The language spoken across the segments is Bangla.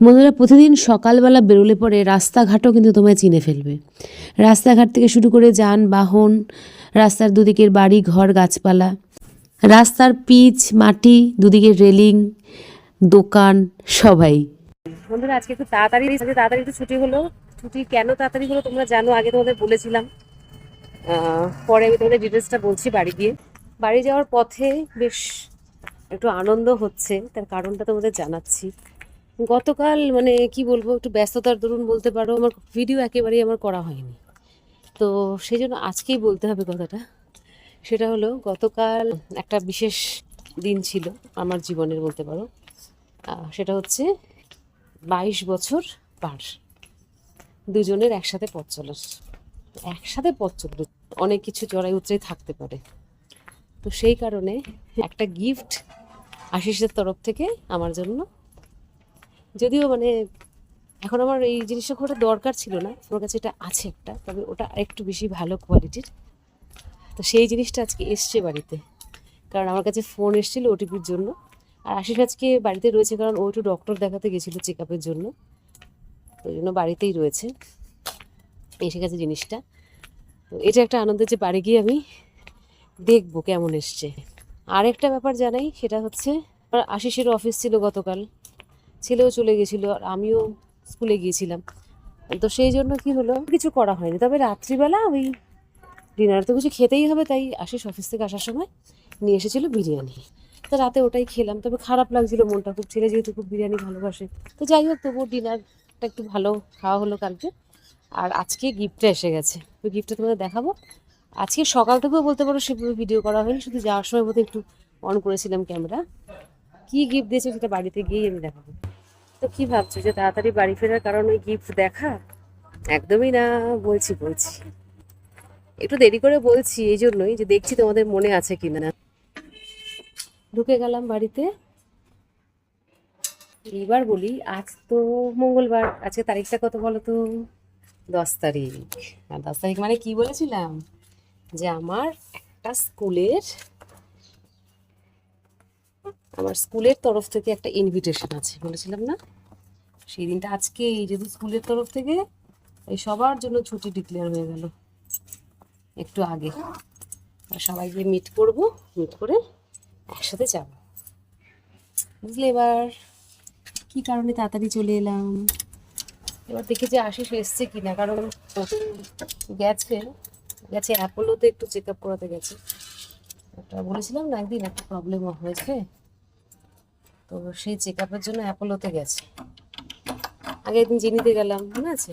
বন্ধুরা, প্রতিদিন সকালবেলা বেরোলে পরে রাস্তাঘাটও কিন্তু তোমায় চিনে ফেলবে। রাস্তাঘাট থেকে শুরু করে যানবাহন রাস্তার দুদিকের বাড়ি, ঘর, গাছপালা, রাস্তার পিচ, মাটি, দুদিকের রেলিং, দোকান, সবাই। বন্ধুরা, আজকে একটু তাড়াতাড়ি তাড়াতাড়ি একটু ছুটি হলো। ছুটি কেন তাড়াতাড়ি হলো তোমরা জানো, আগে তোমাদের বলেছিলাম। পরে আমি তোমাদের ডিটেলসটা বলছি বাড়ি গিয়ে। বাড়ি যাওয়ার পথে বেশ একটু আনন্দ হচ্ছে, তার কারণটা তোমাদের জানাচ্ছি। গতকাল মানে কি বলব, একটু ব্যস্ততার দরুন বলতে পারো, আমার ভিডিও একেবারেই আমার করা হয়নি। তো সেই জন্য আজকেই বলতে হবে কথাটা। সেটা হলো, গতকাল একটা বিশেষ দিন ছিল, আমার জীবনের বলতে পারো। সেটা হচ্ছে বাইশ বছর পার। দুজনের একসাথে পথ চলার। একসাথে পথ চলল অনেক কিছু চড়াই উতরাই থাকতে পারে। তো সেই কারণে একটা গিফট আশিসের তরফ থেকে আমার জন্য যদিও মানে এখন আমার এই জিনিসটা খুব দরকার ছিল না। আমার কাছে এটা আছে একটা, তবে ওটা আরেকটু বেশি ভালো কোয়ালিটির তো সেই জিনিসটা আজকে এসছে বাড়িতে। কারণ আমার কাছে ফোন এসেছিল ওটিপির জন্য। আর আশিস আজকে বাড়িতে রয়েছে কারণ ও একটু ডক্টর দেখাতে গেছিল চেক আপের জন্য। ওই জন্য বাড়িতেই রয়েছে। এসে গেছে জিনিসটা। তো এটা একটা আনন্দের যে বাড়ি গিয়ে আমি দেখব কেমন এসছে। আরেকটা ব্যাপার জানাই, সেটা হচ্ছে, আশিসের অফিস ছিল গতকাল। ছেলেও চলে গেছিল আর আমিও স্কুলে গিয়েছিলাম। তো সেই জন্য কি হলো? কিছু করা হয়নি। তবে রাত্রিবেলা ওই ডিনার তো কিছু খেতেই হবে, তাই আশিস অফিস থেকে আসার সময়। নিয়ে এসেছিল বিরিয়ানি। তো রাতে ওটাই খেলাম। তবে খারাপ লাগছিল মনটা। খুব ছেলে যেহেতু খুব বিরিয়ানি ভালোবাসে। তো যাই হোক, তবুও ডিনারটা একটু ভালো খাওয়া হলো কালকে। আর আজকে গিফটটা এসে গেছে। ওই গিফটটা তোমাদের দেখাবো। আজকে সকাল থেকেও বলতে পারো সেভাবে ভিডিও করা হয়নি। শুধু যাওয়ার সময় বোধহয় একটু অন করেছিলাম ক্যামেরা কি গিফট দিয়েছে সেটা বাড়িতে গিয়েই আমি দেখাবো। তো কি ভাবছ যে তাড়াতাড়ি বাড়ি ফেরার কারণ ওই গিফট দেখা? একদমই না, বলছি বলছি। একটু দেরি করে বলছি, এই জন্যই যে দেখছি তোমাদের মনে আছে কিনা। না ঢুকে গেলাম বাড়িতে। এইবার বলি, আজ তো মঙ্গলবার। আজকে তারিখটা কত বলো তো দশ তারিখ। আর দশ তারিখ মানে কি বলেছিলাম? যে আমার একটা স্কুলের আমার স্কুলের তরফ থেকে একটা ইনভিটেশন আছে, বলেছিলাম না? সেই দিনটা আজকে যেহেতু স্কুলের তরফ থেকে, এই সবার জন্য ছুটি ডিক্লেয়ার হয়ে গেল, একটু আগে। সবাইকে মিট করব মিট করে একসাথে যাব। বুঝলে এবার, কি কারণে তাড়াতাড়ি চলে এলাম? এবার দেখি যে আশিস এসছে কিনা, কারণ গেছে গেছে অ্যাপোলোতে একটু চেক আপ করাতে গেছে। একটা বলেছিলাম না, একদিন একটা প্রবলেম হয়েছে। তো সেই চেক আপের জন্য অ্যাপোলোতে গেছে। আগে একদিন জেনিতে গেলাম, মনে আছে?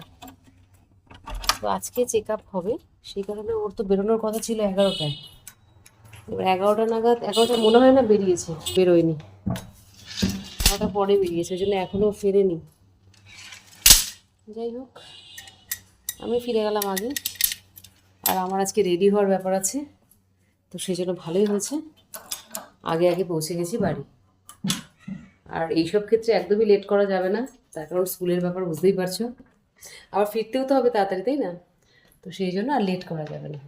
তো আজকে চেক আপ হবে, সেই কারণে ওর তো বেরোনোর কথা ছিল এগারোটায়। এবার এগারোটা নাগাদ এগারোটা মনে হয় না বেরিয়েছে, বেরোয়নি। এগারোটা পরে বেরিয়েছে, ওই জন্য এখনও ফেরেনি। যাই হোক, আমি ফিরে গেলাম আগে। আর আমার আজকে রেডি হওয়ার ব্যাপার আছে, তো সেই জন্য ভালোই হয়েছে। আগে আগে পৌঁছে গেছি বাড়ি। আর এইসব ক্ষেত্রে একদমই লেট করা যাবে না। তার কারণ স্কুলের ব্যাপার বুঝতেই পারছ। আবার ফিরতেও তো হবে তাড়াতাড়ি, তাই না? তো সেই জন্য আর লেট করা যাবে না।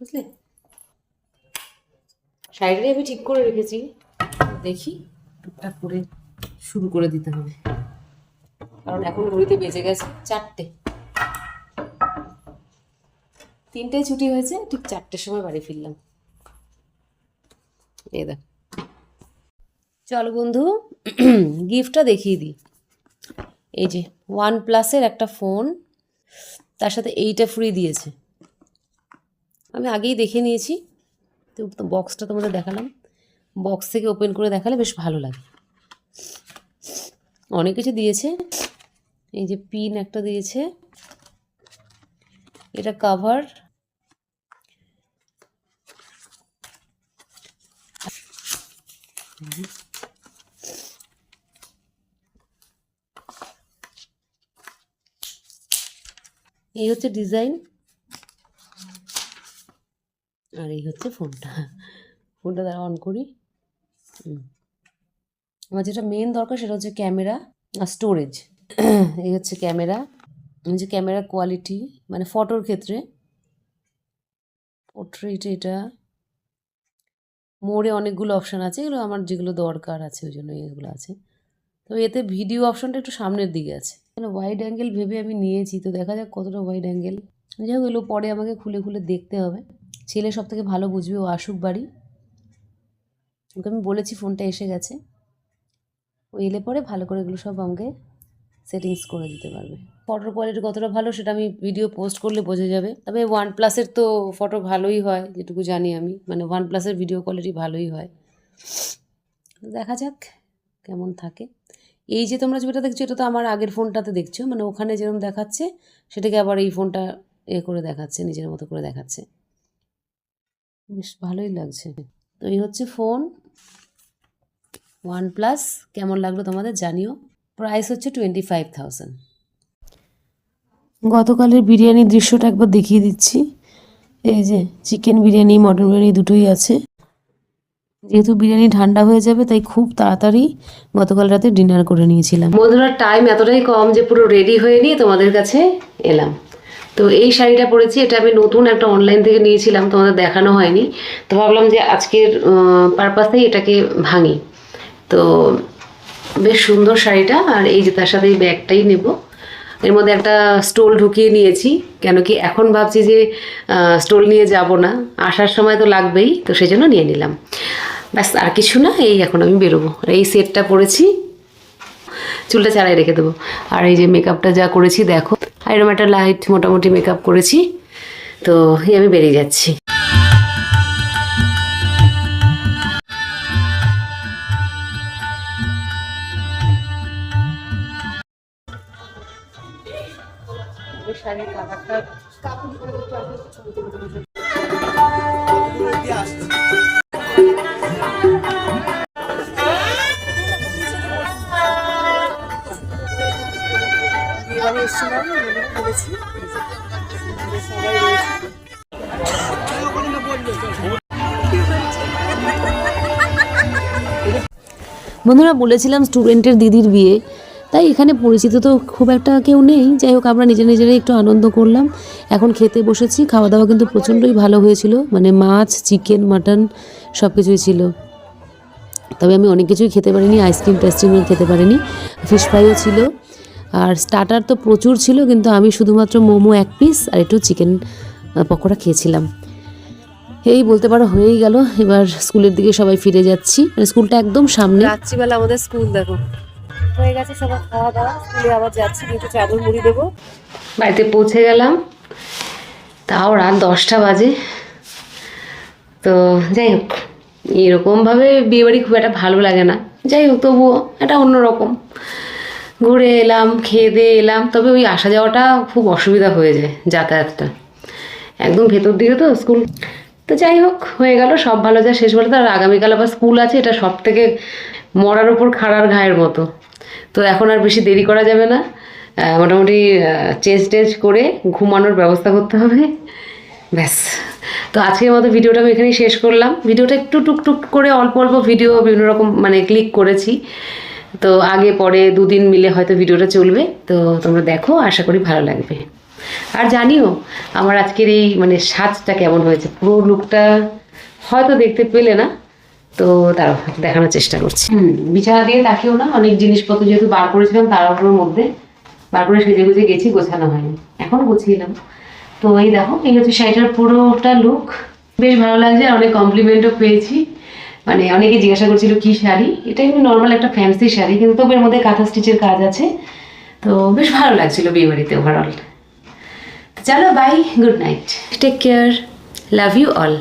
বুঝলে? শাড়িটাই আমি ঠিক করে রেখেছি। দেখি টুকটাক করে শুরু করে দিতে হবে। কারণ এখন ঘড়িতে বেজে গেছে চারটে। তিনটায় ছুটি হয়েছে, ঠিক চারটের সময় বাড়ি ফিরলাম। এই দেখ। চলো বন্ধু গিফটটা দেখিয়ে দিই। এই যে ওয়ান প্লাসের একটা ফোন তার সাথে এইটা ফ্রি দিয়েছে। আমি আগেই দেখে নিয়েছি, তো বক্সটা তোমাদের দেখালাম। বক্স থেকে ওপেন করে দেখালে বেশ ভালো লাগে। অনেক কিছু দিয়েছে। এই যে পিন একটা দিয়েছে। এটা কাভার এই হচ্ছে ডিজাইন। আর এই হচ্ছে ফোনটা। ফোনটা দ্বারা অন করি। আমার যেটা মেন দরকার সেটা হচ্ছে ক্যামেরা আর স্টোরেজ এই হচ্ছে ক্যামেরা। যে ক্যামেরা কোয়ালিটি মানে ফটোর ক্ষেত্রে। পোর্ট্রেট এটা। মোড়ে অনেকগুলো অপশান আছে, এগুলো আমার যেগুলো দরকার আছে, ওই জন্য এগুলো আছে। তো এতে ভিডিও অপশনটা একটু সামনের দিকে আছে। মানে ওয়াইড অ্যাঙ্গেল ভেবে আমি নিয়েছি? তো দেখা যাক কতটা ওয়াইড অ্যাঙ্গেল যাই হোক এগুলো পরে আমাকে খুলে খুলে দেখতে হবে। ছেলে সব থেকে ভালো বুঝবে, ও আসুক বাড়ি। ওকে আমি বলেছি ফোনটা এসে গেছে। ও এলে পরে ভালো করে এগুলো সব আমাকে সেটিংস করে দিতে পারবে। ফটোর কোয়ালিটি কতটা ভালো সেটা আমি ভিডিও পোস্ট করলে বোঝা যাবে। তবে ওয়ান প্লাসের তো ফটো ভালোই হয়, যেটুকু জানি আমি। মানে ওয়ান প্লাসের ভিডিও কোয়ালিটি ভালোই হয়। দেখা যাক কেমন থাকে। এই যে তোমরা যেটা দেখছ, এটা তো আমার আগের ফোনটাতে দেখছ। মানে ওখানে যেরকম দেখাচ্ছে, সেটাকে আবার এই ফোনটা এ করে দেখাচ্ছে, নিজের মতো করে দেখাচ্ছে। বেশ ভালোই লাগছে। তো এই হচ্ছে ফোন। ওয়ান প্লাস কেমন লাগল তোমাদের জানিও। প্রাইস হচ্ছে টোয়েন্টি ফাইভ থাউজেন্ড। গতকালের বিরিয়ানির দৃশ্যটা একবার দেখিয়ে দিচ্ছি। এই যে, চিকেন বিরিয়ানি, মটন বিরিয়ানি দুটোই আছে। যেহেতু বিরিয়ানি ঠান্ডা হয়ে যাবে, তাই খুব তাড়াতাড়ি গতকাল রাতে ডিনার করে নিয়েছিলাম। বন্ধুরা টাইম এতটাই কম যে পুরো রেডি হয়ে নিয়ে তোমাদের কাছে এলাম। তো এই শাড়িটা পরেছি, এটা আমি নতুন একটা অনলাইন থেকে নিয়েছিলাম, তোমাদের দেখানো হয়নি। তো ভাবলাম যে আজকের পারপাসেই এটাকে ভাঙি। তো বেশ সুন্দর শাড়িটা, আর এই যে তার সাথে এই ব্যাগটাই নেব। এর মধ্যে একটা স্টোল ঢুকিয়ে নিয়েছি, কেন কি এখন ভাবছি যে স্টোল নিয়ে যাব না, আসার সময় তো লাগবেই, তো সেই জন্য নিয়ে নিলাম। ব্যাস, আর কিছু না, এই এখন আমি বেরোবো। এই সেটটা পরেছি, চুলটা চালাই রেখে দেবো। আর এই যে মেকআপটা যা করেছি, দেখো এরকম একটা লাইট মোটামুটি মেকআপ করেছি, তো এই আমি বেরিয়ে যাচ্ছি। শাড়ির কালারটা এবারে এসেছিলাম বলেছি সবাই রয়েছে বন্ধুরা বলেছিলাম স্টুডেন্টের দিদির বিয়ে। তাই এখানে পরিচিত তো খুব একটা কেউ নেই। যাই হোক, আমরা নিজে নিজেরাই একটু আনন্দ করলাম। এখন খেতে বসেছি খাওয়া দাওয়া কিন্তু প্রচণ্ডই ভালো হয়েছিল। মানে মাছ চিকেন মাটন সব কিছুই ছিল। তবে আমি অনেক কিছুই খেতে পারিনি আইসক্রিম টাইসক্রিমও খেতে পারিনি। ফিশ ফ্রাইও ছিল। আর স্টার্টার তো প্রচুর ছিল, কিন্তু আমি শুধুমাত্র মোমো এক পিস আর একটু চিকেন পকোড়া খেয়েছিলাম। এই বলতে পারো হয়েই গেল। এবার স্কুলের দিকে সবাই ফিরে যাচ্ছি। মানে স্কুলটা একদম সামনে। রাত্রিবেলা আমাদের স্কুল দেখো। হয়ে গেছে, সবার খাওয়া দাওয়া স্কুলে আবার যাচ্ছি একটু চাদর মুড়ি দেবো। বাড়িতে পৌঁছে গেলাম। তাও রাত দশটা বাজে। তো যাই হোক, এরকমভাবে বিয়েবাড়ি খুব একটা ভালো লাগে না। যাই হোক, তবুও এটা অন্যরকম। ঘুরে এলাম, খেয়ে দিয়ে এলাম, তবে ওই আসা যাওয়াটা খুব অসুবিধা হয়ে যায় যাতায়াতটা। একদম ভেতর দিকে তো স্কুল। তো যাই হোক, হয়ে গেল, সব ভালো, যা শেষ তো আর আগামীকাল আবার স্কুল আছে, এটা সব থেকে মরার ওপর খাড়ার ঘায়ের মতো। তো এখন আর বেশি দেরি করা যাবে না। মোটামুটি চেঞ্জ টেঞ্জ করে ঘুমানোর ব্যবস্থা করতে হবে। ব্যাস। তো আজকের মতো ভিডিওটা আমি এখানেই শেষ করলাম। ভিডিওটা একটু টুকটুক করে অল্প অল্প ভিডিও বিভিন্ন রকম মানে ক্লিক করেছি। তো আগে পরে দুদিন মিলে হয়তো ভিডিওটা চলবে। তো তোমরা দেখো, আশা করি ভালো লাগবে। আর জানিও, আমার আজকের এই মানে সাজটা কেমন হয়েছে? পুরো লুকটা হয়তো দেখতে পেলে না। তো তারা দেখানোর চেষ্টা করছি। হুম বিছানা দিয়ে তাকিও না অনেক জিনিসপত্র যেহেতু বার করেছিলাম তাড়াহুড়োর মধ্যে বার করে সেজে গুজে গেছি গোছানো হয়নি। এখন গুছিয়েলাম তো এই দেখো এই হচ্ছে শাড়িটার পুরোটা লুক বেশ ভালো লাগছে আর অনেক কমপ্লিমেন্টও পেয়েছি। মানে অনেকে জিজ্ঞাসা করছিল কি শাড়ি? এটা এমনি নর্মাল একটা ফ্যান্সি শাড়ি কিন্তু তবে এর মধ্যে কাঁথা স্টিচের কাজ আছে। তো বেশ ভালো লাগছিল বিয়ে বাড়িতে ওভারঅল চলো bye good night take care love you all